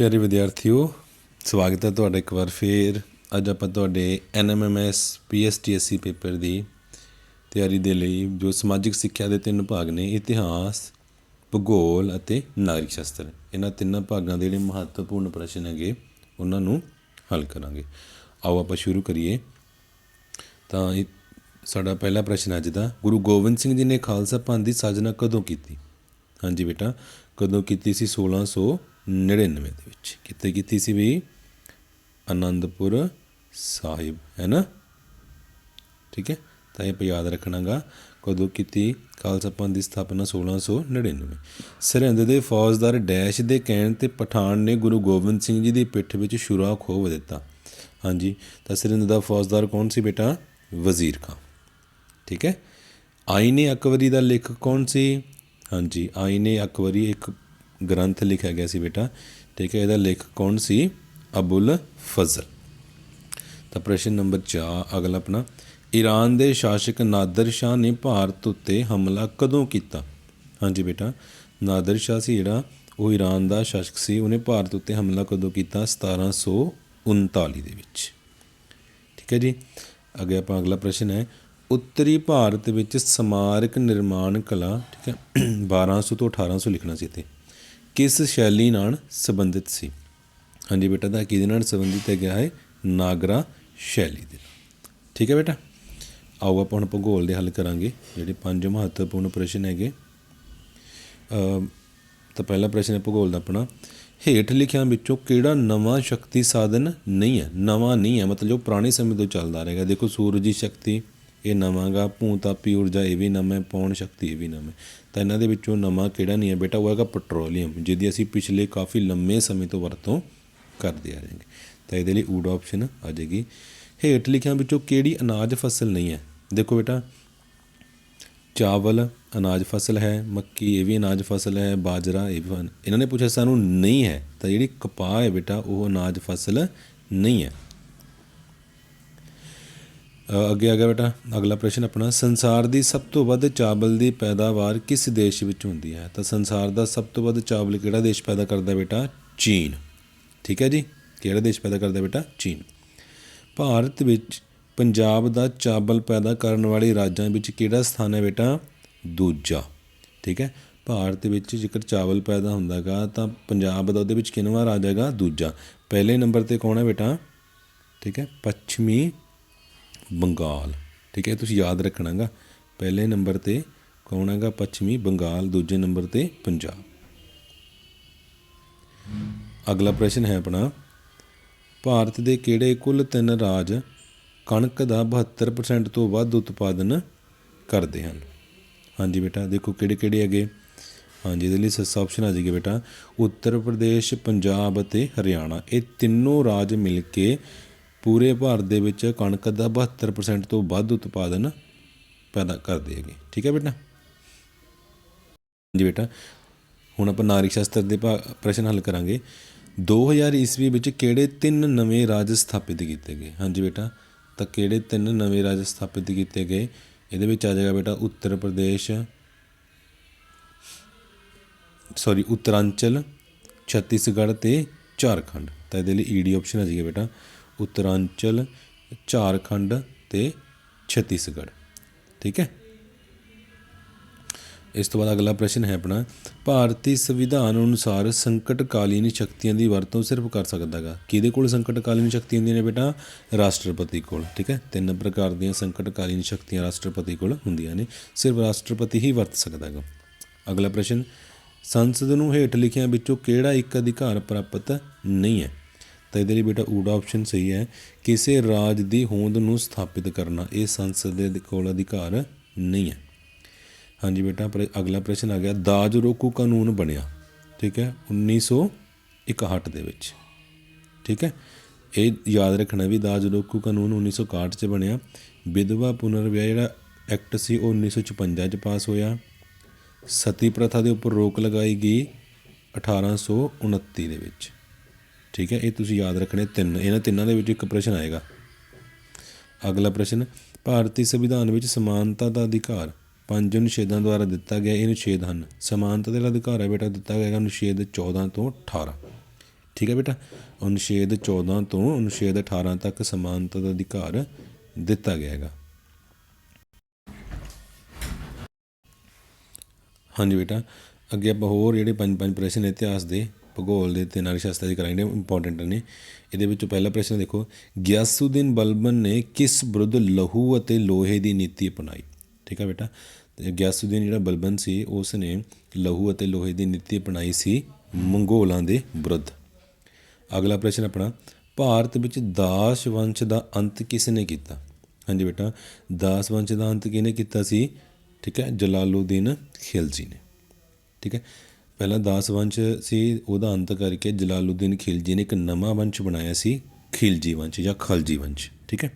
ਪਿਆਰੇ ਵਿਦਿਆਰਥੀਓ, ਸਵਾਗਤ ਹੈ ਤੁਹਾਡਾ ਇੱਕ ਵਾਰ ਫੇਰ। ਅੱਜ ਆਪਾਂ ਤੁਹਾਡੇ ਐਨਐਮਐਮਐਸ ਪੀਐਸਟੀਐਸਸੀ ਪੇਪਰ ਦੀ ਤਿਆਰੀ ਦੇ ਲਈ, ਜੋ ਸਮਾਜਿਕ ਸਿੱਖਿਆ ਦੇ ਤਿੰਨ ਭਾਗ ਨੇ, ਇਤਿਹਾਸ, ਭੂਗੋਲ ਅਤੇ ਨਾਗਰਿਕ ਸ਼ਾਸਤਰ। ਇਹਨਾਂ ਤਿੰਨਾਂ ਭਾਗਾਂ ਦੇ ਜਿਹੜੇ ਮਹੱਤਵਪੂਰਨ ਪ੍ਰਸ਼ਨ ਹੈਗੇ, ਉਹਨਾਂ ਨੂੰ ਹੱਲ ਕਰਾਂਗੇ। ਆਓ ਆਪਾਂ ਸ਼ੁਰੂ ਕਰੀਏ। ਤਾਂ ਇਹ ਸਾਡਾ ਪਹਿਲਾ ਪ੍ਰਸ਼ਨ ਅੱਜ ਦਾ, ਗੁਰੂ ਗੋਬਿੰਦ ਸਿੰਘ ਜੀ ਨੇ ਖਾਲਸਾ ਪੰਥ ਦੀ ਸਾਜਨਾ ਕਦੋਂ ਕੀਤੀ? ਹਾਂਜੀ ਬੇਟਾ, ਕਦੋਂ ਕੀਤੀ ਸੀ 1699 ਦੇ ਵਿੱਚ। ਕਿੱਥੇ ਕੀਤੀ ਸੀ ਵੀ? ਆਨੰਦਪੁਰ ਸਾਹਿਬ, ਹੈ ਨਾ? ਠੀਕ ਹੈ? ਤਾਂ ਇਹ ਆਪਾਂ ਯਾਦ ਰੱਖਣਾਗਾ, ਕਦੋਂ ਕੀਤੀ? ਖਾਲਸਾ ਪੰਥ ਦੀ ਸਥਾਪਨਾ 1699 ਸਰਹਿੰਦ ਦੇ ਫੌਜਦਾਰ ਡੈਸ਼ ਦੇ ਕਹਿਣ ਤੇ ਪਠਾਨ ਨੇ ਗੁਰੂ ਗੋਬਿੰਦ ਸਿੰਘ ਜੀ ਦੀ ਪਿੱਠ ਵਿੱਚ ਸ਼ੁਰਾ ਖੋਵ ਦਿੱਤਾ। ਹਾਂਜੀ, ਤਾਂ ਸਰਹਿੰਦ ਦਾ ਫੌਜਦਾਰ ਕੌਣ ਸੀ ਬੇਟਾ? ਵਜ਼ੀਰ ਖਾਨ ਠੀਕ ਹੈ? ਆਈਨੇ ਅਕਬਰੀ ਦਾ ਲੇਖਕ ਕੌਣ ਸੀ? ਹਾਂਜੀ, ਆਈਨੇ ਅਕਬਰੀ ਇੱਕ ਗ੍ਰੰਥ ਲਿਖਿਆ ਗਿਆ ਸੀ ਬੇਟਾ, ਠੀਕ ਹੈ, ਇਹਦਾ ਲੇਖਕ ਕੌਣ ਸੀ? ਅਬੁਲ ਫਜ਼ਲ। ਤਾਂ ਪ੍ਰਸ਼ਨ ਨੰਬਰ 4 ਅਗਲਾ ਆਪਣਾ, ਈਰਾਨ ਦੇ ਸ਼ਾਸਕ ਨਾਦਰ ਸ਼ਾਹ ਨੇ ਭਾਰਤ ਉੱਤੇ ਹਮਲਾ ਕਦੋਂ ਕੀਤਾ? ਹਾਂਜੀ ਬੇਟਾ, ਨਾਦਰ ਸ਼ਾਹ ਸੀ ਜਿਹੜਾ, ਉਹ ਈਰਾਨ ਦਾ ਸ਼ਾਸਕ ਸੀ, ਉਹਨੇ ਭਾਰਤ ਉੱਤੇ ਹਮਲਾ ਕਦੋਂ ਕੀਤਾ? 1739 ਦੇ ਵਿੱਚ। ਠੀਕ ਹੈ ਜੀ, ਅੱਗੇ ਆਪਾਂ ਅਗਲਾ ਪ੍ਰਸ਼ਨ ਹੈ, ਉੱਤਰੀ ਭਾਰਤ ਵਿੱਚ ਸਮਾਰਕ ਨਿਰਮਾਣ ਕਲਾ, ਠੀਕ ਹੈ 1200 ਤੋਂ 1800 ਲਿਖਣਾ ਸੀ ਇੱਥੇ। ਕਿਸ ਸ਼ੈਲੀ ਨਾਲ ਸੰਬੰਧਿਤ ਸੀ? ਹਾਂਜੀ ਬੇਟਾ ਦਾ ਕਿਹਦੇ ਨਾਲ ਸੰਬੰਧਿਤ ਹੈ ਗਿਆ ਹੈ? ਨਾਗਰਾ ਸ਼ੈਲੀ ਦੇ ਨਾਲ। ਠੀਕ ਹੈ ਬੇਟਾ? ਆਓ ਆਪਾਂ ਹੁਣ ਭੂਗੋਲ ਦੇ ਹੱਲ ਕਰਾਂਗੇ, ਜਿਹੜੇ ਪੰਜ ਮਹੱਤਵਪੂਰਨ ਪ੍ਰਸ਼ਨ ਹੈਗੇ। ਤਾਂ ਪਹਿਲਾ ਪ੍ਰਸ਼ਨ ਹੈ ਭੂਗੋਲ ਦਾ ਆਪਣਾ। ਹੇਠ ਲਿਖਿਆਂ ਵਿੱਚੋਂ ਕਿਹੜਾ ਨਵਾਂ ਸ਼ਕਤੀ ਸਾਧਨ ਨਹੀਂ ਹੈ? ਨਵਾਂ ਨਹੀਂ ਹੈ, ਮਤਲਬ ਜੋ ਪੁਰਾਣੇ ਸਮੇਂ ਤੋਂ ਚੱਲਦਾ ਰਹੇਗਾ। ਦੇਖੋ ਸੂਰਜੀ ਸ਼ਕਤੀ ਇਹ ਨਵਾਂਗਾ ਭੂਤਾਪੀ ਊਰਜਾ ਇਹ ਵੀ ਨਵਾਂ ਹੈ, ਪੌਣ ਸ਼ਕਤੀ ਇਹ ਵੀ ਨਵਾਂ ਹੈ। ਤਾਂ ਇਹਨਾਂ ਦੇ ਵਿੱਚੋਂ ਨਵਾਂ ਕਿਹੜਾ ਨਹੀਂ ਹੈ ਬੇਟਾ? ਉਹ ਹੈਗਾ ਪੈਟਰੋਲੀਅਮ, ਜਿਹਦੀ ਅਸੀਂ ਪਿਛਲੇ ਕਾਫੀ ਲੰਮੇ ਸਮੇਂ ਤੋਂ ਵਰਤੋਂ ਕਰਦੇ ਆ ਰਹੇ ਹਾਂ ਤਾਂ ਇਹਦੇ ਲਈ ਊਡ ਆਪਸ਼ਨ ਆ ਜਾਏਗੀ। ਹੇਠ ਲਿਖਿਆਂ ਵਿੱਚੋਂ ਕਿਹੜੀ ਅਨਾਜ ਫਸਲ ਨਹੀਂ ਹੈ? ਦੇਖੋ ਬੇਟਾ, ਚਾਵਲ ਅਨਾਜ ਫਸਲ ਹੈ, ਮੱਕੀ ਇਹ ਵੀ ਅਨਾਜ ਫਸਲ ਹੈ, ਬਾਜਰਾ ਇਹ ਵੀ ਇਹਨਾਂ ਨੇ ਪੁੱਛਿਆ ਸਾਨੂੰ ਨਹੀਂ ਹੈ। ਤਾਂ ਜਿਹੜੀ ਕਪਾਹ ਹੈ ਬੇਟਾ, ਉਹ ਅਨਾਜ ਫਸਲ ਨਹੀਂ ਹੈ। ਅੱਗੇ ਆ ਗਿਆ ਬੇਟਾ, ਅਗਲਾ ਪ੍ਰਸ਼ਨ ਆਪਣਾ, ਸੰਸਾਰ ਦੀ ਸਭ ਤੋਂ ਵੱਧ ਚਾਵਲ ਦੀ ਪੈਦਾਵਾਰ ਕਿਸ ਦੇਸ਼ ਵਿੱਚ ਹੁੰਦੀ ਹੈ? ਤਾਂ ਸੰਸਾਰ ਦਾ ਸਭ ਤੋਂ ਵੱਧ ਚਾਵਲ ਕਿਹੜਾ ਦੇਸ਼ ਪੈਦਾ ਕਰਦਾ ਬੇਟਾ? ਚੀਨ। ਠੀਕ ਹੈ ਜੀ? ਕਿਹੜਾ ਦੇਸ਼ ਪੈਦਾ ਕਰਦਾ ਬੇਟਾ? ਚੀਨ। ਭਾਰਤ ਵਿੱਚ ਪੰਜਾਬ ਦਾ ਚਾਵਲ ਪੈਦਾ ਕਰਨ ਵਾਲੇ ਰਾਜਾਂ ਵਿੱਚ ਕਿਹੜਾ ਸਥਾਨ ਹੈ ਬੇਟਾ? ਦੂਜਾ। ਠੀਕ ਹੈ? ਭਾਰਤ ਵਿੱਚ ਜੇਕਰ ਚਾਵਲ ਪੈਦਾ ਹੁੰਦਾਗਾ ਤਾਂ ਪੰਜਾਬ ਦਾ ਉਹਦੇ ਵਿੱਚ ਕਿੰਨਵਾਂ ਰਾਜ ਹੈਗਾ? ਦੂਜਾ। ਪਹਿਲੇ ਨੰਬਰ ਤੇ ਕੌਣ ਹੈ ਬੇਟਾ? ਠੀਕ ਹੈ? ਪੱਛਮੀ ਬੰਗਾਲ। ਠੀਕ ਹੈ ਤੁਸੀਂ ਯਾਦ ਰੱਖਣਾਗਾ। ਪਹਿਲੇ ਨੰਬਰ ਤੇ ਕੌਣ ਹੈਗਾ? ਪੱਛਮੀ ਬੰਗਾਲ, ਦੂਜੇ ਨੰਬਰ ਤੇ ਪੰਜਾਬ। ਅਗਲਾ ਪ੍ਰਸ਼ਨ ਹੈ ਆਪਣਾ, ਭਾਰਤ ਦੇ ਕਿਹੜੇ ਕੁੱਲ ਤਿੰਨ ਰਾਜ ਕਣਕ ਦਾ 72% ਤੋਂ ਵੱਧ ਉਤਪਾਦਨ ਕਰਦੇ ਹਨ? ਹਾਂਜੀ ਬੇਟਾ, ਦੇਖੋ ਕਿਹੜੇ ਕਿਹੜੇ ਹੈਗੇ। ਹਾਂਜੀ, ਇਹਦੇ ਲਈ ਸੱਸਾ ਆਪਸ਼ਨ ਆ ਜਾਏਗਾ ਬੇਟਾ। ਉੱਤਰ ਪ੍ਰਦੇਸ਼, ਪੰਜਾਬ ਅਤੇ ਹਰਿਆਣਾ। ਇਹ ਤਿੰਨੋਂ ਰਾਜ ਮਿਲ ਕੇ ਪੂਰੇ ਭਾਰਤ ਦੇ ਵਿੱਚ ਕਣਕ ਦਾ 72% ਤੋਂ ਵੱਧ ਉਤਪਾਦਨ ਪੈਦਾ ਕਰਦੇ ਹੈਗੇ। ਠੀਕ ਹੈ ਬੇਟਾ? ਜੀ ਬੇਟਾ, ਹੁਣ ਆਪਾਂ ਨਾਗਰਿਕ ਸ਼ਾਸਤਰ ਦੇ ਭਾ- ਪ੍ਰਸ਼ਨ ਹੱਲ ਕਰਾਂਗੇ। 2000 ਈਸਵੀ ਵਿੱਚ ਕਿਹੜੇ ਤਿੰਨ ਨਵੇਂ ਰਾਜ ਸਥਾਪਿਤ ਕੀਤੇ ਗਏ? ਹਾਂਜੀ ਬੇਟਾ, ਤਾਂ ਕਿਹੜੇ ਤਿੰਨ ਨਵੇਂ ਰਾਜ ਸਥਾਪਿਤ ਕੀਤੇ ਗਏ? ਇਹਦੇ ਵਿੱਚ ਆ ਜਾਏਗਾ ਬੇਟਾ ਉੱਤਰ ਪ੍ਰਦੇਸ਼ ਸੌਰੀ ਉੱਤਰਾਂਚਲ, ਛੱਤੀਸਗੜ੍ਹ ਤੇ ਝਾਰਖੰਡ। ਤਾਂ ਇਹਦੇ ਲਈ ਈਡੀ ਆਪਸ਼ਨ ਆ ਜਾਏਗਾ ਬੇਟਾ। ਉੱਤਰਾਂਚਲ, ਝਾਰਖੰਡ ਤੇ ਛੱਤੀਸਗੜ੍ਹ। ਠੀਕ ਹੈ? ਇਸ ਤੋਂ ਬਾਅਦ ਅਗਲਾ ਪ੍ਰਸ਼ਨ ਹੈ ਆਪਣਾ, ਭਾਰਤੀ ਸੰਵਿਧਾਨ ਅਨੁਸਾਰ ਸੰਕਟਕਾਲੀਨ ਸ਼ਕਤੀਆਂ ਦੀ ਵਰਤੋਂ ਸਿਰਫ ਕਰ ਸਕਦਾ ਹੈਗਾ। ਕਿਹਦੇ ਕੋਲ ਸੰਕਟਕਾਲੀਨ ਸ਼ਕਤੀਆਂ ਹੁੰਦੀਆਂ ਨੇ ਬੇਟਾ? ਰਾਸ਼ਟਰਪਤੀ ਕੋਲ, ਠੀਕ ਹੈ? ਤਿੰਨ ਪ੍ਰਕਾਰ ਦੀਆਂ ਸੰਕਟਕਾਲੀਨ ਸ਼ਕਤੀਆਂ ਰਾਸ਼ਟਰਪਤੀ ਕੋਲ ਹੁੰਦੀਆਂ ਨੇ। ਸਿਰਫ ਰਾਸ਼ਟਰਪਤੀ ਹੀ ਵਰਤ ਸਕਦਾ ਹੈਗਾ। ਅਗਲਾ ਪ੍ਰਸ਼ਨ, ਸੰਸਦ ਨੂੰ ਹੇਠ ਲਿਖਿਆਂ ਵਿੱਚੋਂ ਕਿਹੜਾ ਇੱਕ ਅਧਿਕਾਰ ਪ੍ਰਾਪਤ ਨਹੀਂ ਹੈ? ਤਾਂ ਇਹਦੇ ਲਈ ਬੇਟਾ ਊੜਾ ਆਪਸ਼ਨ ਸਹੀ ਹੈ। ਕਿਸੇ ਰਾਜ ਦੀ ਹੋਂਦ ਨੂੰ ਸਥਾਪਿਤ ਕਰਨਾ, ਇਹ ਸੰਸਦ ਦੇ ਕੋਲ ਅਧਿਕਾਰ ਨਹੀਂ ਹੈ। ਹਾਂਜੀ ਬੇਟਾ, ਪਰ ਅਗਲਾ ਪ੍ਰਸ਼ਨ ਆ ਗਿਆ। ਦਾਜ ਰੋਕੂ ਕਾਨੂੰਨ ਬਣਿਆ, ਠੀਕ ਹੈ 1961 ਦੇ ਵਿੱਚ, ਠੀਕ ਹੈ। ਇਹ ਯਾਦ ਰੱਖਣਾ ਵੀ ਦਾਜ ਰੋਕੂ ਕਾਨੂੰਨ 1961 ਚ ਬਣਿਆ। ਵਿਧਵਾ ਪੁਨਰ ਵਿਆਹ ਜਿਹੜਾ ਐਕਟ ਸੀ, ਉਹ 1956 ਚ ਪਾਸ ਹੋਇਆ। ਸਤੀ ਪ੍ਰਥਾ ਦੇ ਉੱਪਰ ਰੋਕ ਲਗਾਈ ਗਈ 1829 ਦੇ ਵਿੱਚ। ਠੀਕ ਹੈ, ਇਹ ਤੁਸੀਂ ਯਾਦ ਰੱਖਣੇ ਤਿੰਨ, ਇਹਨਾਂ ਤਿੰਨਾਂ ਦੇ ਵਿੱਚ ਇੱਕ ਪ੍ਰਸ਼ਨ ਆਏਗਾ। ਅਗਲਾ ਪ੍ਰਸ਼ਨ, ਭਾਰਤੀ ਸੰਵਿਧਾਨ ਵਿੱਚ ਸਮਾਨਤਾ ਦਾ ਅਧਿਕਾਰ ਪੰਜ ਅਨੁਛੇਦਾਂ ਦੁਆਰਾ ਦਿੱਤਾ ਗਿਆ, ਇਹ ਅਨੁਛੇਦ ਹਨ। ਸਮਾਨਤਾ ਦੇ ਅਧਿਕਾਰ ਹੈ ਬੇਟਾ, ਦਿੱਤਾ ਗਿਆ ਹੈਗਾ ਅਨੁਛੇਦ 14 ਤੋਂ 18 ਠੀਕ ਹੈ ਬੇਟਾ, ਅਨੁਛੇਦ 14 ਤੋਂ ਅਨੁਛੇਦ 18 ਤੱਕ ਸਮਾਨਤਾ ਦਾ ਅਧਿਕਾਰ ਦਿੱਤਾ ਗਿਆ ਹੈਗਾ। ਹਾਂਜੀ ਬੇਟਾ, ਅੱਗੇ ਆਪਾਂ ਹੋਰ ਜਿਹੜੇ ਪੰਜ ਪੰਜ ਪ੍ਰਸ਼ਨ ਇਤਿਹਾਸ ਦੇ ਭੂਗੋਲ ਦੇ ਤੇ ਨਾਰੀ ਸ਼ਾਸਤਰ ਦੇ ਕਰਾਂਗੇ ਇੰਪੋਰਟੈਂਟ ਨੇ। ਇਹਦੇ ਵਿੱਚੋਂ ਪਹਿਲਾ ਪ੍ਰਸ਼ਨ ਦੇਖੋ, ਗਿਆਸੁਦੀਨ ਬਲਬਨ ਨੇ ਕਿਸ ਵਿਰੁੱਧ ਲਹੂ ਅਤੇ ਲੋਹੇ ਦੀ ਨੀਤੀ ਅਪਣਾਈ? ਠੀਕ ਹੈ ਬੇਟਾ? ਤੇ ਗਿਆਸੁਦੀਨ ਜਿਹੜਾ ਬਲਬਨ ਸੀ ਉਸ ਨੇ ਲਹੂ ਅਤੇ ਲੋਹੇ ਦੀ ਨੀਤੀ ਅਪਣਾਈ ਸੀ ਮੰਗੋਲਾਂ ਦੇ ਵਿਰੁੱਧ। ਅਗਲਾ ਪ੍ਰਸ਼ਨ ਆਪਣਾ, ਭਾਰਤ ਵਿੱਚ ਦਾਸ ਵੰਸ਼ ਦਾ ਅੰਤ ਕਿਸ ਨੇ ਕੀਤਾ? ਹਾਂਜੀ ਬੇਟਾ, ਦਾਸ ਵੰਸ਼ ਦਾ ਅੰਤ ਕਿਹਨੇ ਕੀਤਾ ਸੀ? ਠੀਕ ਹੈ ਜਲਾਲੂਦੀਨ ਖਿਲਜੀ ਨੇ। ਠੀਕ ਹੈ ਪਹਿਲਾਂ ਦਾਸ ਵੰਸ਼ ਸੀ, ਉਹਦਾ ਅੰਤ ਕਰਕੇ ਜਲਾਲੂਦੀਨ ਖਿਲਜੀ ਨੇ ਇੱਕ ਨਵਾਂ ਵੰਸ਼ ਬਣਾਇਆ ਸੀ, ਖਿਲਜੀ ਵੰਸ਼ ਜਾਂ ਖਲਜੀ ਵੰਸ਼, ਠੀਕ ਹੈ?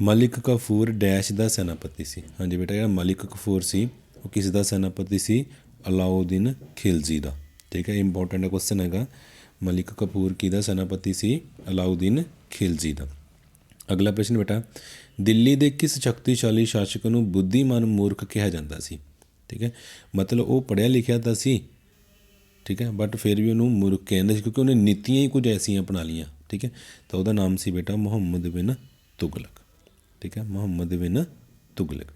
ਮਲਿਕ ਕਫੂਰ ਡੈਸ਼ ਦਾ ਸੈਨਾਪਤੀ ਸੀ। ਹਾਂਜੀ ਬੇਟਾ ਜਿਹੜਾ ਮਲਿਕ ਕਫੂਰ ਸੀ, ਉਹ ਕਿਸ ਦਾ ਸੈਨਾਪਤੀ ਸੀ? ਅਲਾਉਦੀਨ ਖਿਲਜੀ ਦਾ, ਠੀਕ ਹੈ? ਇੰਪੋਰਟੈਂਟ ਕੁਐਸਚਨ ਹੈਗਾ। ਮਲਿਕ ਕਪੂਰ ਕਿਹਦਾ ਸੈਨਾਪਤੀ ਸੀ? ਅਲਾਉਦੀਨ ਖਿਲਜੀ ਦਾ। ਅਗਲਾ ਪ੍ਰਸ਼ਨ ਬੇਟਾ, ਦਿੱਲੀ ਦੇ ਕਿਸ ਸ਼ਕਤੀਸ਼ਾਲੀ ਸ਼ਾਸਕ ਨੂੰ ਬੁੱਧੀਮਾਨ ਮੂਰਖ ਕਿਹਾ ਜਾਂਦਾ ਸੀ? ਠੀਕ ਹੈ? ਮਤਲਬ ਉਹ ਪੜ੍ਹਿਆ ਲਿਖਿਆ ਤਾਂ ਸੀ, ਠੀਕ ਹੈ? ਬਟ ਫਿਰ ਵੀ ਉਹਨੂੰ ਮੂਰਖ ਕਹਿੰਦੇ ਸੀ ਕਿਉਂਕਿ ਉਹਨੇ ਨੀਤੀਆਂ ਹੀ ਕੁਝ ਐਸੀਆਂ ਅਪਣਾ ਲਈਆਂ, ਠੀਕ ਹੈ? ਤਾਂ ਉਹਦਾ ਨਾਮ ਸੀ ਬੇਟਾ ਮੁਹੰਮਦ ਬਿਨ ਤੁਗਲਕ, ਠੀਕ ਹੈ? ਮੁਹੰਮਦ ਬਿਨ ਤੁਗਲਕ।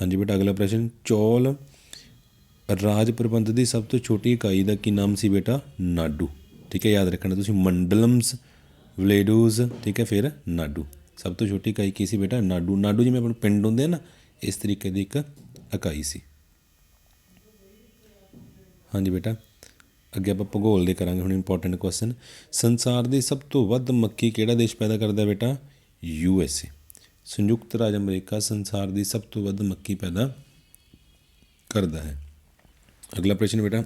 ਹਾਂਜੀ ਬੇਟਾ, ਅਗਲਾ ਪ੍ਰਸ਼ਨ, ਚੌਲ ਰਾਜ ਪ੍ਰਬੰਧ ਦੀ ਸਭ ਤੋਂ ਛੋਟੀ ਇਕਾਈ ਦਾ ਕੀ ਨਾਮ ਸੀ ਬੇਟਾ? ਨਾਡੂ। ਠੀਕ ਹੈ, ਯਾਦ ਰੱਖਣਾ ਤੁਸੀਂ, ਮੰਡਲਮਸ, ਵਲੇਡੂਜ਼, ਠੀਕ ਹੈ, ਫਿਰ ਨਾਡੂ। ਸਭ ਤੋਂ ਛੋਟੀ ਇਕਾਈ ਕੀ ਸੀ ਬੇਟਾ? ਨਾਡੂ। ਨਾਡੂ ਜਿਵੇਂ ਆਪਣੇ ਪਿੰਡ ਹੁੰਦੇ ਆ ਨਾ, ਇਸ ਤਰੀਕੇ ਦੀ ਇੱਕ ਇਕਾਈ ਸੀ। ਹਾਂਜੀ ਬੇਟਾ। ਅੱਗੇ ਆਪਾਂ ਭੂਗੋਲ ਦੇ ਕਰਾਂਗੇ ਹੁਣ ਇੰਪੋਰਟੈਂਟ ਕੁਐਸਚਨ ਸੰਸਾਰ ਦੀ ਸਭ ਤੋਂ ਵੱਧ ਮੱਕੀ ਕਿਹੜਾ ਦੇਸ਼ ਪੈਦਾ ਕਰਦਾ ਹੈ ਬੇਟਾ? U S A. ਸੰਯੁਕਤ ਰਾਜ ਅਮਰੀਕਾ ਸੰਸਾਰ ਦੀ ਸਭ ਤੋਂ ਵੱਧ ਮੱਕੀ ਪੈਦਾ ਕਰਦਾ ਹੈ। ਅਗਲਾ ਪ੍ਰਸ਼ਨ ਬੇਟਾ।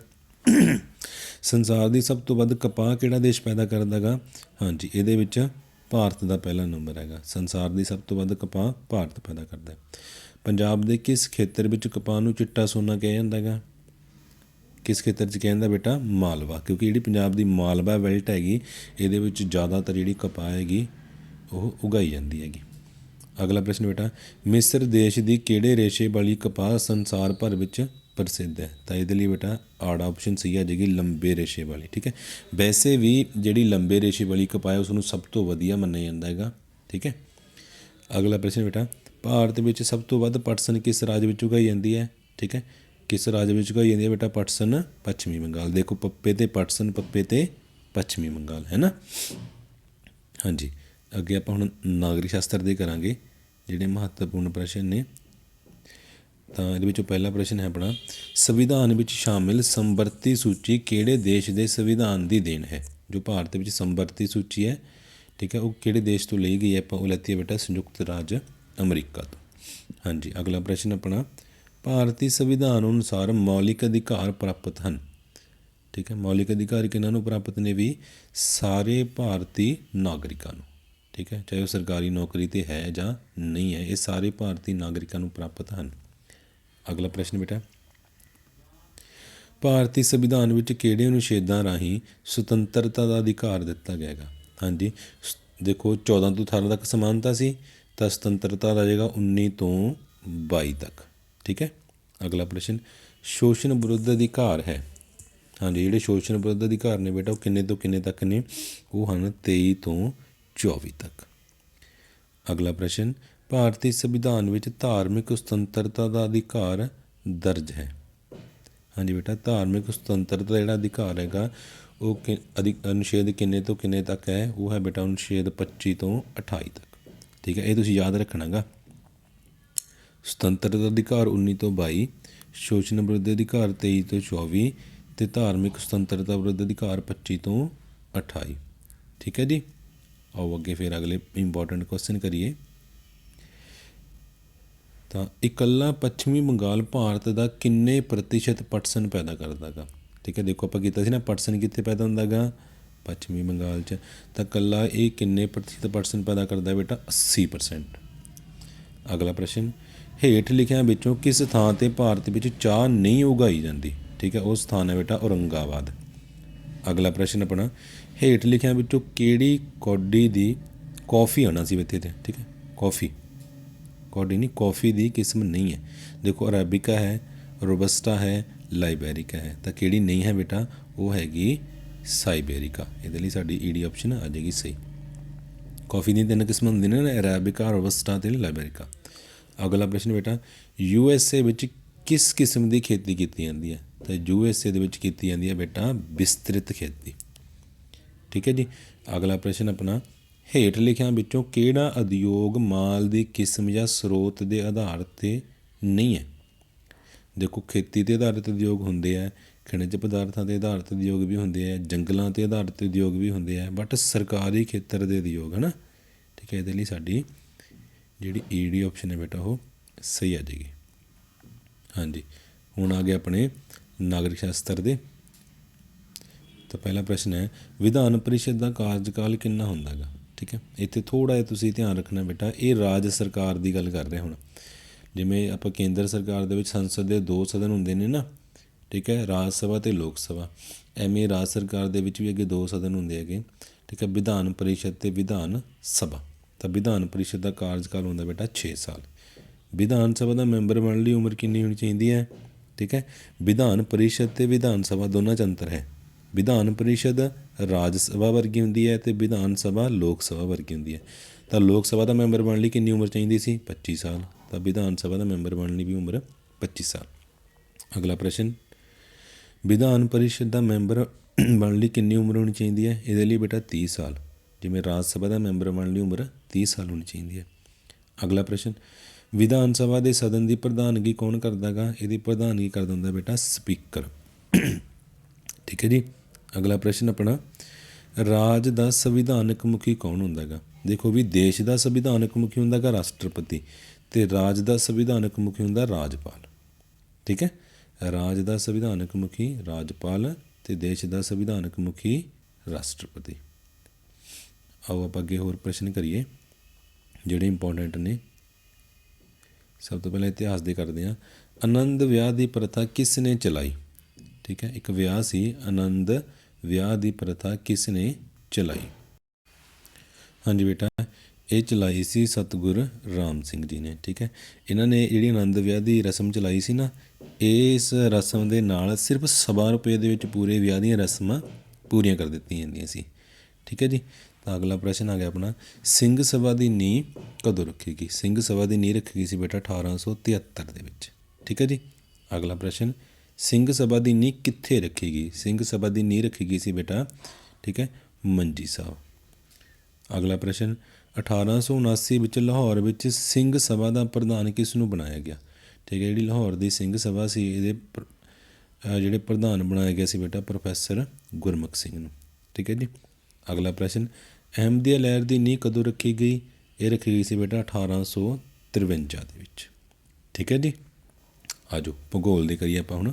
ਸੰਸਾਰ ਦੀ ਸਭ ਤੋਂ ਵੱਧ ਕਪਾਹ ਕਿਹੜਾ ਦੇਸ਼ ਪੈਦਾ ਕਰਦਾਗਾ ਹਾਂਜੀ, ਇਹਦੇ ਵਿੱਚ ਭਾਰਤ ਦਾ ਪਹਿਲਾ ਨੰਬਰ ਹੈਗਾ। ਸੰਸਾਰ ਦੀ ਸਭ ਤੋਂ ਵੱਧ ਕਪਾਹ ਭਾਰਤ ਪੈਦਾ ਕਰਦਾ ਹੈ। ਪੰਜਾਬ ਦੇ ਕਿਸ ਖੇਤਰ ਵਿੱਚ ਕਪਾਹ ਨੂੰ ਚਿੱਟਾ ਸੋਨਾ ਕਿਹਾ ਜਾਂਦਾ ਹੈਗਾ? ਕਿਸ ਖੇਤਰ 'ਚ ਕਹਿੰਦਾ ਬੇਟਾ? ਮਾਲਵਾ, ਕਿਉਂਕਿ ਜਿਹੜੀ ਪੰਜਾਬ ਦੀ ਮਾਲਵਾ ਬੈਲਟ ਹੈਗੀ, ਇਹਦੇ ਵਿੱਚ ਜ਼ਿਆਦਾਤਰ ਜਿਹੜੀ ਕਪਾਹ ਹੈਗੀ, ਉਹ ਉਗਾਈ ਜਾਂਦੀ ਹੈਗੀ। ਅਗਲਾ ਪ੍ਰਸ਼ਨ ਬੇਟਾ, ਮਿਸਰ ਦੇਸ਼ ਦੀ ਕਿਹੜੇ ਰੇਸ਼ੇ ਵਾਲੀ ਕਪਾਹ ਸੰਸਾਰ ਭਰ ਵਿੱਚ ਪ੍ਰਸਿੱਧ ਹੈ? ਤਾਂ ਇਹਦੇ ਲਈ ਬੇਟਾ ਆੜ ਆਪਸ਼ਨ ਸਹੀ ਆ ਜਾਏਗੀ ਲੰਬੇ ਰੇਸ਼ੇ ਵਾਲੀ, ਠੀਕ ਹੈ? ਵੈਸੇ ਵੀ ਜਿਹੜੀ ਲੰਬੇ ਰੇਸ਼ੇ ਵਾਲੀ ਕਪਾਹ ਹੈ ਉਸ ਨੂੰ ਸਭ ਤੋਂ ਵਧੀਆ ਮੰਨਿਆ ਜਾਂਦਾ ਹੈਗਾ, ਠੀਕ ਹੈ? ਅਗਲਾ ਪ੍ਰਸ਼ਨ ਬੇਟਾ, ਭਾਰਤ ਵਿੱਚ ਸਭ ਤੋਂ ਵੱਧ ਪਟਸਨ ਕਿਸ ਰਾਜ ਵਿੱਚ ਉਗਾਈ ਜਾਂਦੀ ਹੈ? ਠੀਕ ਹੈ? ਕਿਸ ਰਾਜ ਵਿੱਚ ਉਗਾਈ ਜਾਂਦੀ ਹੈ ਬੇਟਾ? ਪਟਸਨ, ਪੱਛਮੀ ਬੰਗਾਲ। ਦੇਖੋ, ਪੱਪੇ ਤੇ ਪਟਸਨ, ਪੱਪੇ ਤੇ ਪੱਛਮੀ ਬੰਗਾਲ, ਹੈ ਨਾ? ਹਾਂਜੀ। ਅੱਗੇ ਆਪਾਂ ਹੁਣ ਨਾਗਰਿਕ ਸ਼ਾਸਤਰ ਦੇ ਕਰਾਂਗੇ, ਜਿਹੜੇ ਮਹੱਤਵਪੂਰਨ ਪ੍ਰਸ਼ਨ ਨੇ। ਤਾਂ ਇਹਦੇ ਵਿੱਚੋਂ ਪਹਿਲਾ ਪ੍ਰਸ਼ਨ ਹੈ ਆਪਣਾ, ਸੰਵਿਧਾਨ ਵਿੱਚ ਸ਼ਾਮਿਲ ਸੰਵਰਤੀ ਸੂਚੀ ਕਿਹੜੇ ਦੇਸ਼ ਦੇ ਸੰਵਿਧਾਨ ਦੀ ਦੇਣ ਹੈ? ਜੋ ਭਾਰਤ ਵਿੱਚ ਸੰਵਰਤੀ ਸੂਚੀ ਹੈ, ਠੀਕ ਹੈ, ਉਹ ਕਿਹੜੇ ਦੇਸ਼ ਤੋਂ ਲਈ ਗਈ ਹੈ? ਆਪਾਂ ਉਹ ਲੈਤੀ ਹੈ ਬੇਟਾ ਸੰਯੁਕਤ ਰਾਜ ਅਮਰੀਕਾ ਤੋਂ। ਹਾਂਜੀ, ਅਗਲਾ ਪ੍ਰਸ਼ਨ ਆਪਣਾ ਭਾਰਤੀ ਸੰਵਿਧਾਨ ਅਨੁਸਾਰ ਮੌਲਿਕ ਅਧਿਕਾਰ ਪ੍ਰਾਪਤ ਹਨ। ਠੀਕ ਹੈ, ਮੌਲਿਕ ਅਧਿਕਾਰ ਕਿਹਨਾਂ ਨੂੰ ਪ੍ਰਾਪਤ ਨੇ ਵੀ? ਸਾਰੇ ਭਾਰਤੀ ਨਾਗਰਿਕਾਂ ਨੂੰ। ਠੀਕ ਹੈ, ਚਾਹੇ ਉਹ ਸਰਕਾਰੀ ਨੌਕਰੀ ਤੇ ਹੈ ਜਾਂ ਨਹੀਂ ਹੈ, ਇਹ ਸਾਰੇ ਭਾਰਤੀ ਨਾਗਰਿਕਾਂ ਨੂੰ ਪ੍ਰਾਪਤ ਹਨ। ਅਗਲਾ ਪ੍ਰਸ਼ਨ ਬੇਟਾ। ਭਾਰਤੀ ਸੰਵਿਧਾਨ ਵਿੱਚ ਕਿਹੜੇ ਅਨੁਛੇਦਾਂ ਰਾਹੀਂ ਸੁਤੰਤਰਤਾ ਦਾ ਅਧਿਕਾਰ ਦਿੱਤਾ ਗਿਆ ਹੈਗਾ ਹਾਂਜੀ, ਸ- ਦੇਖੋ 14 ਤੋਂ 18 ਤੱਕ ਸਮਾਨਤਾ ਸੀ, ਤਾਂ ਸੁਤੰਤਰਤਾ ਰਹੇਗਾ ਜਾਏਗਾ 19 ਤੋਂ 22 ਤੱਕ। ਠੀਕ ਹੈ? ਅਗਲਾ ਪ੍ਰਸ਼ਨ, ਸ਼ੋਸ਼ਣ ਵਿਰੁੱਧ ਅਧਿਕਾਰ ਹੈ। ਹਾਂਜੀ, ਜਿਹੜੇ ਸ਼ੋਸ਼ਣ ਵਿਰੁੱਧ ਅਧਿਕਾਰ ਨੇ ਬੇਟਾ, ਉਹ ਕਿੰਨੇ ਤੋਂ ਕਿੰਨੇ ਤੱਕ ਨੇ? ਉਹ ਹਨ 23 ਤੋਂ 24 ਤੱਕ। ਅਗਲਾ ਪ੍ਰਸ਼ਨ, ਭਾਰਤੀ ਸੰਵਿਧਾਨ ਵਿੱਚ ਧਾਰਮਿਕ ਸੁਤੰਤਰਤਾ ਦਾ ਅਧਿਕਾਰ ਦਰਜ ਹੈ। ਹਾਂਜੀ ਬੇਟਾ, ਧਾਰਮਿਕ ਸੁਤੰਤਰਤਾ ਦਾ ਜਿਹੜਾ ਅਧਿਕਾਰ ਹੈਗਾ, ਉਹ ਕਿ- ਅਧਿ, ਅਨੁਛੇਦ ਕਿੰਨੇ ਤੋਂ ਕਿੰਨੇ ਤੱਕ ਹੈ? ਉਹ ਹੈ ਬੇਟਾ, ਅਨੁਛੇਦ 25 ਤੋਂ 28 ਤੱਕ। ਠੀਕ ਹੈ? ਇਹ ਤੁਸੀਂ ਯਾਦ ਰੱਖਣਾਗਾ। ਸੁਤੰਤਰਤਾ ਅਧਿਕਾਰ 19 ਤੋਂ 22 ਸ਼ੋਸ਼ਣ ਵਿਰੁੱਧ ਅਧਿਕਾਰ 23 ਤੋਂ 24 ਤੇ ਧਾਰਮਿਕ ਸੁਤੰਤਰਤਾ ਵਿਰੁੱਧ ਅਧਿਕਾਰ 25 ਤੋਂ 28 ਠੀਕ ਹੈ ਜੀ? ਆਓ ਅੱਗੇ ਫਿਰ ਅਗਲੇ ਇੰਪੋਰਟੈਂਟ ਕੁਐਸਚਨ ਕਰੀਏ। ਤਾਂ ਇਕੱਲਾ ਪੱਛਮੀ ਬੰਗਾਲ ਭਾਰਤ ਦਾ ਕਿੰਨੇ ਪ੍ਰਤੀਸ਼ਤ ਪਟਸਨ ਪੈਦਾ ਕਰਦਾਗਾ ਠੀਕ ਹੈ, ਦੇਖੋ ਆਪਾਂ ਕੀਤਾ ਸੀ ਨਾ, ਪਟਸਨ ਕਿੱਥੇ ਪੈਦਾ ਹੁੰਦਾਗਾ ਪੱਛਮੀ ਬੰਗਾਲ 'ਚ। ਤਾਂ ਇਕੱਲਾ ਇਹ ਕਿੰਨੇ ਪ੍ਰਤੀਸ਼ਤ ਪਟਸਨ ਪੈਦਾ ਕਰਦਾ ਬੇਟਾ? 80% ਅਗਲਾ ਪ੍ਰਸ਼ਨ ਹੇਠ ਲਿਖਿਆਂ ਵਿੱਚੋਂ ਕਿਸ ਥਾਂ ਤੇ ਭਾਰਤ ਵਿੱਚ ਚਾਹ ਨਹੀਂ ਉਗਾਈ ਜਾਂਦੀ? ਠੀਕ ਹੈ ਉਹ ਸਥਾਨ ਹੈ ਬੇਟਾ ਔਰੰਗਾਬਾਦ। ਅਗਲਾ ਪ੍ਰਸ਼ਨ ਆਪਣਾ, ਹੇਠ ਲਿਖਿਆਂ ਵਿੱਚੋਂ ਕਿਹੜੀ ਕੌਡੀ ਦੀ ਕੌਫੀ ਆਣਾ ਸੀ ਇੱਥੇ ਤੇ? ਠੀਕ ਹੈ, ਕੌਫੀ। ਕੌਡੀ ਨਹੀਂ, ਕੌਫੀ ਦੀ ਕਿਸਮ ਨਹੀਂ ਹੈ। ਦੇਖੋ, ਅਰਾਬਿਕਾ ਹੈ, ਰੋਬਸਟਾ ਹੈ, ਲਾਈਬੈਰਿਕਾ ਹੈ। ਤਾਂ ਕਿਹੜੀ ਨਹੀਂ ਹੈ ਬੇਟਾ? ਉਹ ਹੈਗੀ ਸਾਈਬੇਰੀਕਾ। ਇਹਦੇ ਲਈ ਸਾਡੀ ਈਡੀ ਆਪਸ਼ਨ ਆ ਜਾਏਗੀ ਸਹੀ। ਕਾਫੀ ਦੀਆਂ ਤਿੰਨ ਕਿਸਮਾਂ ਹੁੰਦੀਆਂ ਨੇ ਨਾ ਅਰਾਬਿਕਾ, ਰੋਬਸਟਾ ਤੇ ਲਾਇਬੇਰੀਕਾ ਅਗਲਾ ਪ੍ਰਸ਼ਨ ਬੇਟਾ ਯੂ ਐਸ ਏ ਵਿੱਚ ਕਿਸ ਕਿਸਮ ਦੀ ਖੇਤੀ ਕੀਤੀ ਜਾਂਦੀ ਹੈ? ਤਾਂ ਯੂ ਐਸ ਏ ਦੇ ਵਿੱਚ ਕੀਤੀ ਜਾਂਦੀ ਹੈ ਬੇਟਾ ਵਿਸਤ੍ਰਿਤ ਖੇਤੀ। ਠੀਕ ਹੈ ਜੀ? ਅਗਲਾ ਪ੍ਰਸ਼ਨ ਆਪਣਾ, ਹੇਠ ਲਿਖਿਆਂ ਵਿੱਚੋਂ ਕਿਹੜਾ ਉਦਯੋਗ ਮਾਲ ਦੀ ਕਿਸਮ ਜਾਂ ਸਰੋਤ ਦੇ ਆਧਾਰ ਤੇ ਨਹੀਂ ਹੈ? ਦੇਖੋ, ਖੇਤੀ ਤੇ ਆਧਾਰਿਤ ਉਦਯੋਗ ਹੁੰਦੇ ਆ, ਖਣਿਜ ਪਦਾਰਥਾਂ ਤੇ ਆਧਾਰਿਤ ਉਦਯੋਗ ਵੀ ਹੁੰਦੇ ਆ, ਜੰਗਲਾਂ ਤੇ ਆਧਾਰਿਤ ਉਦਯੋਗ ਵੀ ਹੁੰਦੇ ਆ ਬਟ ਸਰਕਾਰੀ ਖੇਤਰ ਦੇ ਉਦਯੋਗ, ਹਨਾ? ਠੀਕ ਹੈ, ਇਹਦੇ ਲਈ ਸਾਡੀ ਜਿਹੜੀ ਈ ਡੀ ਆਪਸ਼ਨ ਹੈ ਬੇਟਾ ਉਹ ਸਹੀ ਆ ਜਾਏਗੀ। ਹਾਂਜੀ, ਹੁਣ ਆ ਗਏ ਆਪਣੇ ਨਾਗਰਿਕ ਸ਼ਾਸਤਰ ਦੇ। ਤਾਂ ਪਹਿਲਾ ਪ੍ਰਸ਼ਨ ਹੈ, ਵਿਧਾਨ ਪਰਿਸ਼ਦ ਦਾ ਕਾਰਜਕਾਲ ਕਿੰਨਾ ਹੁੰਦਾ ਹੈਗਾ? ਠੀਕ ਹੈ, ਇੱਥੇ ਥੋੜਾ ਜਿਹਾ ਤੁਸੀਂ ਧਿਆਨ ਰੱਖਣਾ ਬੇਟਾ, ਇਹ ਰਾਜ ਸਰਕਾਰ ਦੀ ਗੱਲ ਕਰ ਰਹੇ ਹੁਣ। ਜਿਵੇਂ ਆਪਾਂ ਕੇਂਦਰ ਸਰਕਾਰ ਦੇ ਵਿੱਚ ਸੰਸਦ ਦੇ ਦੋ ਸਦਨ ਹੁੰਦੇ ਨੇ ਨਾ, ਠੀਕ ਹੈ, ਰਾਜ ਸਭਾ ਤੇ ਲੋਕ ਸਭਾ। ਐਵੇਂ ਰਾਜ ਸਰਕਾਰ ਦੇ ਵਿੱਚ ਵੀ ਅੱਗੇ ਦੋ ਸਦਨ ਹੁੰਦੇ ਹੈਗੇ। ਠੀਕ ਹੈ, ਵਿਧਾਨ ਪਰਿਸ਼ਦ ਤੇ ਵਿਧਾਨ ਸਭਾ। ਤਾਂ ਵਿਧਾਨ ਪਰਿਸ਼ਦ ਦਾ ਕਾਰਜਕਾਲ ਹੁੰਦਾ ਬੇਟਾ 6 ਸਾਲ। ਵਿਧਾਨ ਸਭਾ ਦਾ ਮੈਂਬਰ ਬਣਨ ਲਈ ਉਮਰ ਕਿੰਨੀ ਹੋਣੀ ਚਾਹੀਦੀ ਹੈ? ਠੀਕ ਹੈ? ਵਿਧਾਨ ਪਰਿਸ਼ਦ ਤੇ ਵਿਧਾਨ ਸਭਾ ਦੋਨਾਂ 'ਚ ਅੰਤਰ ਹੈ। ਵਿਧਾਨ ਪਰਿਸ਼ਦ ਰਾਜ ਸਭਾ ਵਰਗੀ ਹੁੰਦੀ ਹੈ ਤੇ ਵਿਧਾਨ ਸਭਾ ਲੋਕ ਸਭਾ ਵਰਗੀ ਹੁੰਦੀ ਹੈ। ਤਾਂ ਲੋਕ ਸਭਾ ਦਾ ਮੈਂਬਰ ਬਣਨ ਲਈ ਕਿੰਨੀ ਉਮਰ ਚਾਹੀਦੀ ਸੀ? 25 ਸਾਲ। ਤਾਂ ਵਿਧਾਨ ਸਭਾ ਦਾ ਮੈਂਬਰ ਬਣਨ ਲਈ ਵੀ ਉਮਰ 25 ਸਾਲ। ਅਗਲਾ ਪ੍ਰਸ਼ਨ। ਵਿਧਾਨ ਪਰਿਸ਼ਦ ਦਾ ਮੈਂਬਰ ਬਣਨ ਲਈ ਕਿੰਨੀ ਉਮਰ ਹੋਣੀ ਚਾਹੀਦੀ ਹੈ? ਇਹਦੇ ਲਈ ਬੇਟਾ 30 ਸਾਲ। ਜਿਵੇਂ ਰਾਜ ਸਭਾ ਦਾ ਮੈਂਬਰ ਬਣਨ ਲਈ ਉਮਰ 30 ਸਾਲ ਹੋਣੀ ਚਾਹੀਦੀ ਹੈ। ਅਗਲਾ ਪ੍ਰਸ਼ਨ, ਵਿਧਾਨ ਸਭਾ ਦੇ ਸਦਨ ਦੀ ਪ੍ਰਧਾਨਗੀ ਕੌਣ ਕਰਦਾਗਾ? ਇਹਦੀ ਪ੍ਰਧਾਨਗੀ ਕਰਦਾ ਹੁੰਦਾ ਬੇਟਾ ਸਪੀਕਰ। ਠੀਕ ਹੈ ਜੀ। ਅਗਲਾ ਪ੍ਰਸ਼ਨ ਆਪਣਾ, ਰਾਜ ਦਾ ਸੰਵਿਧਾਨਕ ਮੁਖੀ ਕੌਣ ਹੁੰਦਾ ਹੈਗਾ ਦੇਖੋ ਵੀ ਦੇਸ਼ ਦਾ ਸੰਵਿਧਾਨਕ ਮੁਖੀ ਹੁੰਦਾ ਹੈਗਾ ਰਾਸ਼ਟਰਪਤੀ ਤੇ ਰਾਜ ਦਾ ਸੰਵਿਧਾਨਕ ਮੁਖੀ ਹੁੰਦਾ ਰਾਜਪਾਲ। ਠੀਕ ਹੈ? ਰਾਜ ਦਾ ਸੰਵਿਧਾਨਕ ਮੁਖੀ ਰਾਜਪਾਲ ਤੇ ਦੇਸ਼ ਦਾ ਸੰਵਿਧਾਨਕ ਮੁਖੀ ਰਾਸ਼ਟਰਪਤੀ। ਆਓ ਆਪਾਂ ਅੱਗੇ ਹੋਰ ਪ੍ਰਸ਼ਨ ਕਰੀਏ। ਜਿਹੜੇ ਇੰਪੋਰਟੈਂਟ ਨੇ। ਸਭ ਤੋਂ ਪਹਿਲਾਂ ਇਤਿਹਾਸ ਦੇ ਕਰਦੇ ਹਾਂ। ਆਨੰਦ ਵਿਆਹ ਦੀ ਪ੍ਰਥਾ ਕਿਸ ਨੇ ਚਲਾਈ? ਠੀਕ ਹੈ, ਇੱਕ ਵਿਆਹ ਸੀ, ਆਨੰਦ ਵਿਆਹ ਦੀ ਪ੍ਰਥਾ ਕਿਸ ਨੇ ਚਲਾਈ? ਹਾਂਜੀ ਬੇਟਾ, ਇਹ ਚਲਾਈ ਸੀ ਸਤਗੁਰ ਰਾਮ ਸਿੰਘ ਜੀ ਨੇ, ਠੀਕ ਹੈ। ਇਹਨਾਂ ਨੇ ਜਿਹੜੀ ਆਨੰਦ ਵਿਆਹ ਦੀ ਰਸਮ ਚਲਾਈ ਸੀ ਨਾ, ਇਸ ਰਸਮ ਦੇ ਨਾਲ ਸਿਰਫ ਸਵਾ ਰੁਪਏ ਦੇ ਵਿੱਚ ਪੂਰੇ ਵਿਆਹ ਦੀਆਂ ਰਸਮਾਂ ਪੂਰੀਆਂ ਕਰ ਦਿੱਤੀਆਂ ਜਾਂਦੀਆਂ ਸੀ। ਠੀਕ ਹੈ ਜੀ ਤਾਂ ਅਗਲਾ ਪ੍ਰਸ਼ਨ ਆ ਗਿਆ ਆਪਣਾ। ਸਿੰਘ ਸਭਾ ਦੀ ਨੀਂਹ ਕਦੋਂ ਰੱਖੀ ਗਈ ਸਿੰਘ ਸਭਾ ਦੀ ਨੀਂਹ ਰੱਖੀ ਗਈ ਸੀ ਬੇਟਾ 1873 ਦੇ ਵਿੱਚ। ਠੀਕ ਹੈ ਜੀ? ਅਗਲਾ ਪ੍ਰਸ਼ਨ, ਸਿੰਘ ਸਭਾ ਦੀ ਨੀਂਹ ਕਿੱਥੇ ਰੱਖੀ ਗਈ ਸਿੰਘ ਸਭਾ ਦੀ ਨੀਂਹ ਰੱਖੀ ਗਈ ਸੀ ਬੇਟਾ, ਠੀਕ ਹੈ, ਮੰਜੀ ਸਾਹਿਬ। ਅਗਲਾ ਪ੍ਰਸ਼ਨ 1879 ਵਿੱਚ ਲਾਹੌਰ ਵਿੱਚ ਸਿੰਘ ਸਭਾ ਦਾ ਪ੍ਰਧਾਨ ਕਿਸ ਨੂੰ ਬਣਾਇਆ ਗਿਆ? ਠੀਕ ਹੈ, ਜਿਹੜੀ ਲਾਹੌਰ ਦੀ ਸਿੰਘ ਸਭਾ ਸੀ, ਇਹਦੇ ਜਿਹੜੇ ਪ੍ਰਧਾਨ ਬਣਾਇਆ ਗਿਆ ਸੀ ਬੇਟਾ, ਪ੍ਰੋਫੈਸਰ ਗੁਰਮੁਖ ਸਿੰਘ ਨੂੰ। ਠੀਕ ਹੈ ਜੀ? ਅਗਲਾ ਪ੍ਰਸ਼ਨ ਅਹਿਮਦੀਆ ਲਹਿਰ ਦੀ ਨੀਂਹ ਕਦੋਂ ਰੱਖੀ ਗਈ? ਇਹ ਰੱਖੀ ਗਈ ਸੀ ਬੇਟਾ 1853 ਦੇ ਵਿੱਚ। ਠੀਕ ਹੈ ਜੀ? ਆਜੋ, ਭੂਗੋਲ ਦੀ ਕਰੀਏ ਆਪਾਂ ਹੁਣ।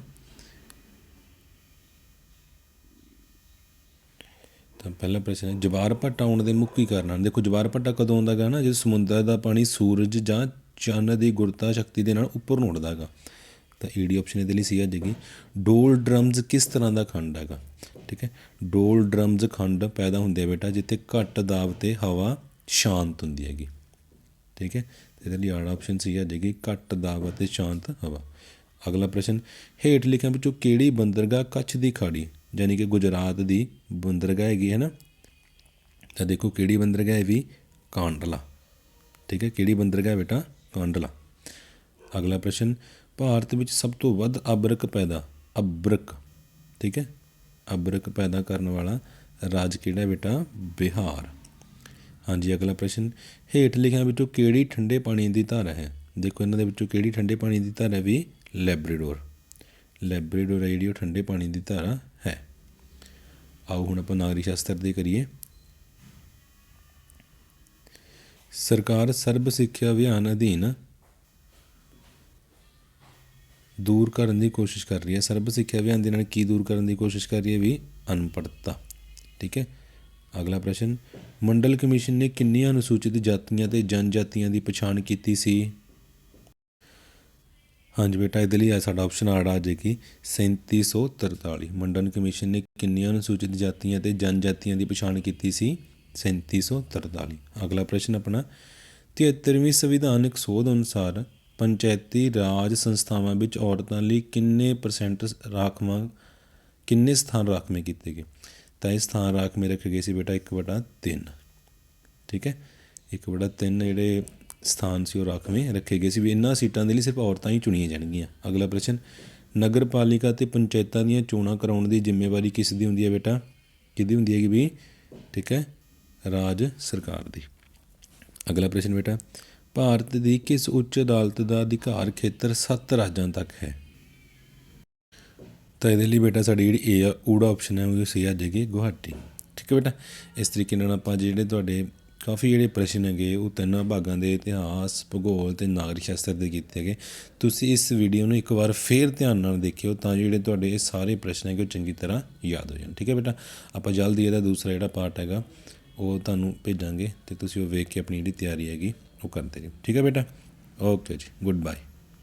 ਤਾਂ ਪਹਿਲਾ ਪ੍ਰਸ਼ਨ ਹੈ ਜਵਾਰ ਭੱਟਾ ਆਉਣ ਦੇ ਮੁੱਖ ਕੀ ਕਾਰਨ ਹਨ? ਦੇਖੋ ਜਵਾਰ ਭੱਟਾ ਕਦੋਂ ਆਉਂਦਾ ਗਾ ਨਾ? ਜਦੋਂ ਸਮੁੰਦਰ ਦਾ ਪਾਣੀ ਸੂਰਜ ਜਾਂ ਚੰਨ ਦੀ ਗੁਰਤਾ ਸ਼ਕਤੀ ਦੇ ਨਾਲ ਉੱਪਰ ਨੂੰ ਉੱਡਦਾ ਗਾ। ਤਾਂ ਈਡੀ ਆਪਸ਼ਨ ਇਹਦੇ ਲਈ ਸੀ ਆ ਜਾਏਗੀ। ਡੋਲ ਡਰਮਜ਼ ਕਿਸ ਤਰ੍ਹਾਂ ਦਾ ਖੰਡ ਹੈਗਾ? ਠੀਕ ਹੈ? ਡੋਲ ਡਰਮਜ਼ ਖੰਡ ਪੈਦਾ ਹੁੰਦੇ ਆ ਬੇਟਾ ਜਿੱਥੇ ਘੱਟ ਦਾਬ ਤੇ ਹਵਾ ਸ਼ਾਂਤ ਹੁੰਦੀ ਹੈਗੀ। ਠੀਕ ਹੈ? ਇਹਦੇ ਲਈ ਆੜ ਆਪਸ਼ਨ ਸੀ ਆ ਜਾਏਗੀ, ਘੱਟ ਦਾਬ ਅਤੇ ਸ਼ਾਂਤ ਹਵਾ। ਅਗਲਾ ਪ੍ਰਸ਼ਨ, ਹੇਠ ਲਿਖਿਆਂ ਵਿੱਚੋਂ ਕਿਹੜੀ ਬੰਦਰਗਾਹ ਕੱਛ ਦੀ ਖਾੜੀ, ਯਾਨੀ ਕਿ ਗੁਜਰਾਤ ਦੀ ਬੰਦਰਗਾਹ ਹੈਗੀ, ਹੈ ਨਾ? ਤਾਂ ਦੇਖੋ ਕਿਹੜੀ ਬੰਦਰਗਾਹ ਹੈ ਵੀ? ਕਾਂਡਲਾ। ਠੀਕ ਹੈ? ਕਿਹੜੀ ਬੰਦਰਗਾਹ ਬੇਟਾ? ਕਾਂਡਲਾ। ਅਗਲਾ ਪ੍ਰਸ਼ਨ ਭਾਰਤ ਵਿੱਚ ਸਭ ਤੋਂ ਵੱਧ ਅਬਰਕ ਪੈਦਾ, ਅਬਰਕ, ਠੀਕ ਹੈ? ਅਬਰਕ ਪੈਦਾ ਕਰਨ ਵਾਲਾ ਰਾਜ ਕਿਹੜਾ ਬੇਟਾ? ਬਿਹਾਰ। ਹਾਂਜੀ, ਅਗਲਾ ਪ੍ਰਸ਼ਨ, ਹੇਠ ਲਿਖਿਆਂ ਵਿੱਚੋਂ ਕਿਹੜੀ ਠੰਡੇ ਪਾਣੀ ਦੀ ਧਾਰਾ ਹੈ? ਦੇਖੋ, ਇਹਨਾਂ ਦੇ ਵਿੱਚੋਂ ਕਿਹੜੀ ਠੰਡੇ ਪਾਣੀ ਦੀ ਧਾਰਾ ਵੀ? ਲੈਬਰੇਡੋਰ। ਲੈਬਰੇਡੋਰ ਹੈ ਜਿਹੜੀ ਉਹ ਠੰਡੇ ਪਾਣੀ ਦੀ ਧਾਰਾ ਹੈ। ਆਓ ਹੁਣ ਆਪਾਂ ਨਾਗਰਿਕ ਸ਼ਾਸਤਰ ਦੀ ਕਰੀਏ। ਸਰਕਾਰ ਸਰਬ ਸਿੱਖਿਆ ਅਭਿਆਨ ਅਧੀਨ ਦੂਰ ਕਰਨ ਦੀ ਕੋਸ਼ਿਸ਼ ਕਰ ਰਹੀ ਹੈ। ਸਰਬ ਸਿੱਖਿਆ ਅਭਿਆਨ ਦੇ ਨਾਲ ਕੀ ਦੂਰ ਕਰਨ ਦੀ ਕੋਸ਼ਿਸ਼ ਕਰ ਰਹੀ ਹੈ ਵੀ ਅਨਪੜ੍ਹਤਾ। ਠੀਕ ਹੈ? ਅਗਲਾ ਪ੍ਰਸ਼ਨ, ਮੰਡਲ ਕਮਿਸ਼ਨ ਨੇ ਕਿੰਨੀਆਂ ਅਨੁਸੂਚਿਤ ਜਾਤੀਆਂ ਤੇ ਜਨਜਾਤੀਆਂ ਦੀ ਪਛਾਣ ਕੀਤੀ ਸੀ? ਹਾਂਜੀ ਬੇਟਾ, ਇਹਦੇ ਲਈ ਆ ਸਾਡਾ ਆਪਸ਼ਨ ਆੜ ਆ ਜਾਏਗੀ 3743 ਮੰਡਲ ਕਮਿਸ਼ਨ ਨੇ ਕਿੰਨੀਆਂ ਅਨੁਸੂਚਿਤ ਜਾਤੀਆਂ ਤੇ ਜਨਜਾਤੀਆਂ ਦੀ ਪਛਾਣ ਕੀਤੀ ਸੀ? 3743 ਅਗਲਾ ਪ੍ਰਸ਼ਨ ਆਪਣਾ 73ਵੀਂ ਸੰਵਿਧਾਨਕ ਸੋਧ ਅਨੁਸਾਰ ਪੰਚਾਇਤੀ ਰਾਜ ਸੰਸਥਾਵਾਂ ਵਿੱਚ ਔਰਤਾਂ ਲਈ ਕਿੰਨੇ ਪਰਸੈਂਟ ਰਾਖਵਾਂ, ਕਿੰਨੇ ਸਥਾਨ ਰਾਖਵੇਂ ਕੀਤੇ ਗਏ? ਤਾਂ ਇਹ ਸਥਾਨ ਰਾਖਵੇਂ ਰੱਖੇ ਗਏ ਸੀ ਬੇਟਾ 1 ਵਟਾ 3 ਠੀਕ ਹੈ? 1 ਵਟਾ 3 ਜਿਹੜੇ ਸਥਾਨ ਸੀ ਉਹ ਰਾਖਵੇਂ ਰੱਖੇ ਗਏ ਸੀ। ਵੀ ਇਹਨਾਂ ਸੀਟਾਂ ਦੇ ਲਈ ਸਿਰਫ ਔਰਤਾਂ ਹੀ ਚੁਣੀਆਂ ਜਾਣਗੀਆਂ। ਅਗਲਾ ਪ੍ਰਸ਼ਨ ਨਗਰ ਪਾਲਿਕਾ ਤੇ ਪੰਚਾਇਤਾਂ ਦੀਆਂ ਚੋਣਾਂ ਕਰਾਉਣ ਦੀ ਜ਼ਿੰਮੇਵਾਰੀ ਕਿਸ ਦੀ ਹੁੰਦੀ ਹੈ ਬੇਟਾ? ਕਿਹਦੀ ਹੁੰਦੀ ਹੈਗੀ ਵੀ, ਠੀਕ ਹੈ, ਰਾਜ ਸਰਕਾਰ ਦੀ। ਅਗਲਾ ਪ੍ਰਸ਼ਨ ਬੇਟਾ ਭਾਰਤ ਦੀ ਕਿਸ ਉੱਚ ਅਦਾਲਤ ਦਾ ਅਧਿਕਾਰ ਖੇਤਰ 7 ਰਾਜਾਂ ਤੱਕ ਹੈ? ਤਾਂ ਇਹਦੇ ਲਈ ਬੇਟਾ ਸਾਡੀ ਜਿਹੜੀ ਏ ਆ ਊੜਾ ਆਪਸ਼ਨ ਹੈ, ਉਹ ਸੀ ਆ ਜਾਏਗੀ ਗੁਹਾਟੀ। ਠੀਕ ਹੈ ਬੇਟਾ? ਇਸ ਤਰੀਕੇ ਨਾਲ ਆਪਾਂ ਜਿਹੜੇ ਤੁਹਾਡੇ ਕਾਫੀ ਜਿਹੜੇ ਪ੍ਰਸ਼ਨ ਹੈਗੇ, ਉਹ ਤਿੰਨਾਂ ਭਾਗਾਂ ਦੇ ਇਤਿਹਾਸ, ਭੂਗੋਲ ਤੇ ਨਾਗਰਿਕ ਸ਼ਾਸਤਰ ਦੇ ਕੀਤੇ ਹੈਗੇ। ਤੁਸੀਂ ਇਸ ਵੀਡੀਓ ਨੂੰ ਇੱਕ ਵਾਰ ਫੇਰ ਧਿਆਨ ਨਾਲ ਦੇਖਿਓ, ਤਾਂ ਜਿਹੜੇ ਤੁਹਾਡੇ ਇਹ ਸਾਰੇ ਪ੍ਰਸ਼ਨ ਹੈਗੇ, ਉਹ ਚੰਗੀ ਤਰ੍ਹਾਂ ਯਾਦ ਹੋ ਜਾਣ। ਠੀਕ ਹੈ ਬੇਟਾ? ਆਪਾਂ ਜਲਦੀ ਇਹਦਾ ਦੂਸਰਾ ਜਿਹੜਾ ਪਾਰਟ ਹੈਗਾ, ਉਹ ਤੁਹਾਨੂੰ ਭੇਜਾਂਗੇ ਤੇ ਤੁਸੀਂ ਉਹ ਵੇਖ ਕੇ ਆਪਣੀ ਜਿਹੜੀ ਤਿਆਰੀ ਹੈਗੀ ਉਹ ਕਰਦੇ ਰਹੋ ਠੀਕ ਹੈ ਬੇਟਾ? ਓਕੇ ਜੀ ਗੁੱਡ ਬਾਏ